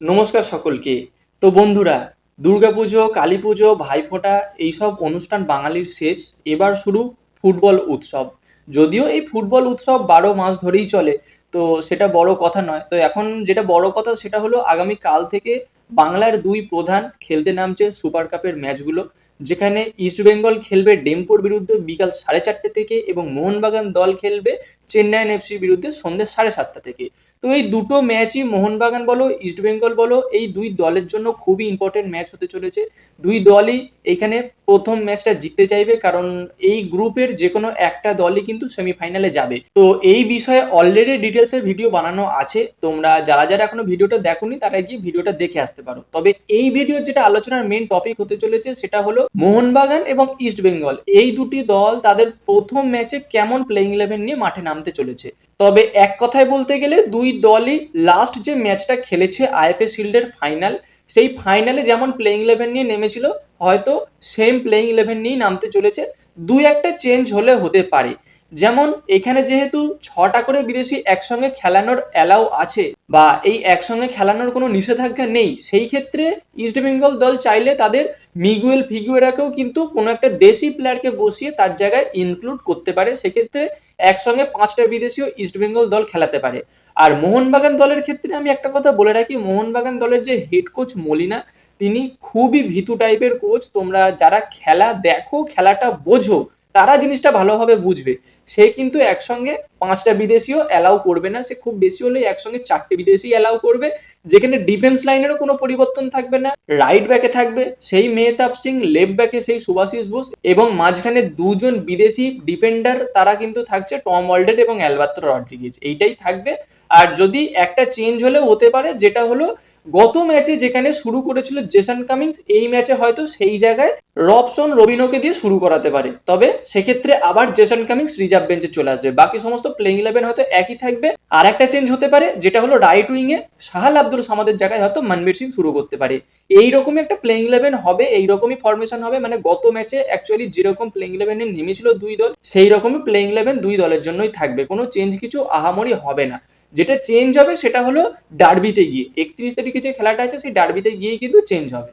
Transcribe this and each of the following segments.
নমস্কার সকলকে। তো বন্ধুরা, দুর্গাপুজো কালী পুজো ভাইফোঁটা এইসব অনুষ্ঠান বাঙালির শেষ। এবার শুরু ফুটবল উৎসব। যদিও এই ফুটবল উৎসব বারো মাস ধরেই চলে, তো সেটা বড় কথা নয়। তো এখন যেটা বড় কথা সেটা হলো আগামী কাল থেকে বাংলার দুই প্রধান খেলতে নামছে সুপার কাপের ম্যাচগুলো, যেখানে ইস্টবেঙ্গল খেলবে ডেমপোর বিরুদ্ধে বিকাল সাড়ে চারটে থেকে এবং মোহনবাগান দল খেলবে চেন্নাইন এফসির বিরুদ্ধে সন্ধ্যে সাড়ে সাতটা থেকে। তো এই দুটো ম্যাচই মোহনবাগান বলো ইস্টবেঙ্গল বলো, এই দুই দলের জন্য খুবই ইম্পর্টেন্ট ম্যাচ হতে চলেছে। দুই দলই এখানে প্রথম ম্যাচটা জিততে চাইবে, কারণ এই গ্রুপের যে কোনো একটা দলই কিন্তু সেমিফাইনালে যাবে। তো এই বিষয়ে অলরেডি ডিটেলসের ভিডিও বানানো আছে। তোমরা যারা যারা এখনও ভিডিওটা দেখোনি, তারা গিয়ে ভিডিওটা দেখে আসতে পারো। তবে এই ভিডিওর যেটা আলোচনার মেন টপিক হতে চলেছে, সেটা হলো মোহনবাগান এবং ইস্টবেঙ্গল এই দুটি দল তাদের প্রথম ম্যাচে কেমন প্লেইং ইলেভেন নিয়ে মাঠে নামতে চলেছে? তবে এক কথায় বলতে গেলে দুই দলই লাস্ট যে ম্যাচটা খেলেছে আইএফএ শিল্ডের ফাইনাল সেই ফাইনালে যেমন প্লেইং ইলেভেন নিয়ে নেমেছিল, হয়তো সেম প্লেইং ইলেভেন নিয়েই নামতে চলেছে। দুই একটা চেঞ্জ হলে হতে পারে। যেমন এখানে যেহেতু ছটা করে বিদেশি একসঙ্গে খেলানোর অ্যালাউ আছে বা এই একসঙ্গে খেলানোর কোনো নিষেধাজ্ঞা নেই, সেই ক্ষেত্রে ইস্ট বেঙ্গল দল চাইলে তাদের মিগুয়েল ফিগুয়েরাকেও কিন্তু কোনো একটা দেশি প্লেয়ারকে বসিয়ে তার জায়গায় ইনক্লুড করতে পারে। সেক্ষেত্রে একসঙ্গে পাঁচটা বিদেশিও ইস্টবেঙ্গল দল খেলাতে পারে। আর মোহনবাগান দলের ক্ষেত্রে আমি একটা কথা বলে রাখি, মোহনবাগান দলের যে হেড কোচ মলিনা, তিনি খুবই ভীতু টাইপের কোচ তোমরা যারা খেলা দেখো, খেলাটা বোঝো তারা জিনিসটা ভালোভাবে বুঝবে। সে কিন্তু একসঙ্গে পাঁচটা বিদেশিও অ্যালাউ করবে না। সে খুব বেশি হলে একসঙ্গে চারটে বিদেশি অ্যালাউ করবে। যেখানে ডিফেন্স লাইনেরও কোনো পরিবর্তন থাকবে না। রাইট ব্যাকে থাকবে সেই মেহতাব সিং লেফট ব্যাকে সেই সুভাশিস বোস এবং মাঝখানে দুজন বিদেশি ডিফেন্ডার তারা কিন্তু থাকছে টম ওয়ার্ল্ডেড এবং অ্যালবাত্র রড্রিগেজ। এইটাই থাকবে। আর যদি একটা চেঞ্জ হলেও হতে পারে, যেটা হলো গত ম্যাচে যেখানে শুরু করেছিল জেসন কামিংস এই ম্যাচে হয়তো সেই জায়গায় রবসন রবিনোকে দিয়ে শুরু করাতে পারে। তবে সেক্ষেত্রে আবার জেসন কামিংস রিজার্ভ বেঞ্চে চলে আসবে। বাকি সমস্ত প্লেইং ইলেভেন হয়তো একই থাকবে। আর একটা চেঞ্জ হতে পারে, যেটা হলো রাইট উইং এ শাহাল আব্দুল সামাদের জায়গায় হয়তো মনবীর সিং শুরু করতে পারে। এইরকমই একটা প্লেইং ইলেভেন হবে, এইরকমই ফরমেশন হবে। মানে গত ম্যাচে অ্যাকচুয়ালি যেরকম প্লেইং ইলেভেনে নেমেছিল দুই দল সেই রকমই প্লেইং ইলেভেন দুই দলের জন্যই থাকবে। কোনো চেঞ্জ কিছু আহামরি হবে না। যেটা চেঞ্জ হবে সেটা হলো ডার্বিতে গিয়ে। একত্রিশ তারিখে যে খেলাটা আছে, সেই ডার্বিতে গিয়ে কিন্তু চেঞ্জ হবে।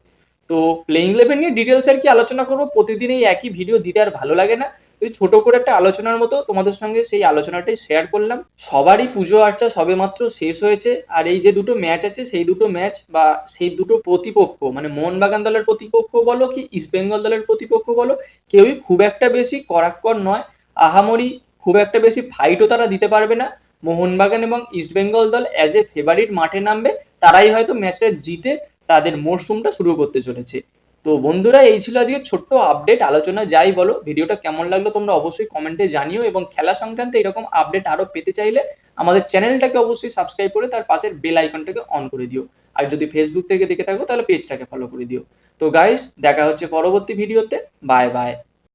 তো প্লেইং ইলেভেন নিয়ে ডিটেলস আর কি আলোচনা করব। প্রতিদিন এই একই ভিডিও দিতে আর ভালো লাগে না। এই ছোট করে একটা আলোচনার মতো তোমাদের সঙ্গে সেই আলোচনাটাই শেয়ার করলাম। সবারই পুজো আর্চা সবে মাত্র শেষ হয়েছে। আর এই যে দুটো ম্যাচ আছে, সেই দুটো ম্যাচ বা সেই দুটো প্রতিপক্ষ মানে মোহনবাগান দলের প্রতিপক্ষ বলো কি ইস্ট বেঙ্গল দলের প্রতিপক্ষ বলো, কেউই খুব একটা বেশি করাক্কর নয়। আহামরি খুব একটা বেশি ফাইটও তারা দিতে পারবে না। মোহনবাগান এবং ইস্টবেঙ্গল দল অ্যাজ এ ফেভারিট মাঠে নামবে, তারাই হয়তো ম্যাচটা জিতে তাদের মরশুমটা শুরু করতে চলেছে। তো বন্ধুরা, এই ছিল আজকে ছোট্ট আপডেট আলোচনা যাই বলো। ভিডিওটা কেমন লাগল তোমরা অবশ্যই কমেন্টে জানিও এবং খেলা সংক্রান্ত এরকম আপডেট আরও পেতে চাইলে আমাদের চ্যানেলটাকে অবশ্যই সাবস্ক্রাইব করে তার পাশের বেল আইকনটাকে অন করে দিও। আর যদি ফেসবুক থেকে দেখে থাকো, তাহলে পেজটাকে ফলো করে দিও। তো গাইস দেখা হচ্ছে পরবর্তী ভিডিওতে বাই বাই